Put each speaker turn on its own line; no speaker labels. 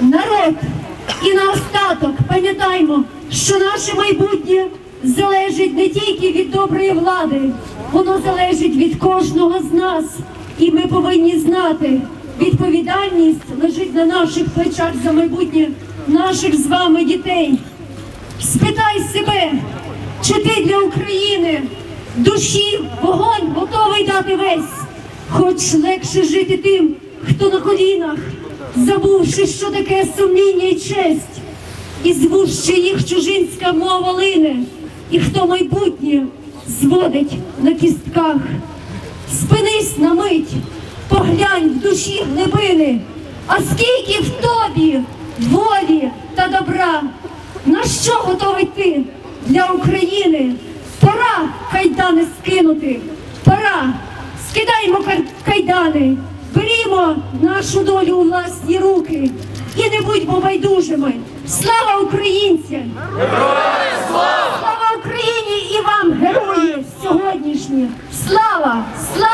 народ. І наостаток пам'ятаймо, що наше майбутнє залежить не тільки від доброї влади, воно залежить від кожного з нас. І ми повинні знати, відповідальність лежить на наших плечах за майбутнє наших з вами дітей. Спитай себе, чи ти для України душі вогонь готовий дати весь, хоч легше жити тим, хто на колінах, забувши, що таке сумління і честь, і звувши їх чужинська мова лине, і хто майбутнє зводить на кістках. Спинись на мить, поглянь в душі глибини, а скільки в тобі волі та добра, на що готовий ти для України? Пора кайдани скинути, пора, скидаємо кайдани, берімо нашу долю у власні руки і не будьмо байдужими. Слава українцям! Слава Україні і вам, герої сьогоднішні! Слава, слава, слава!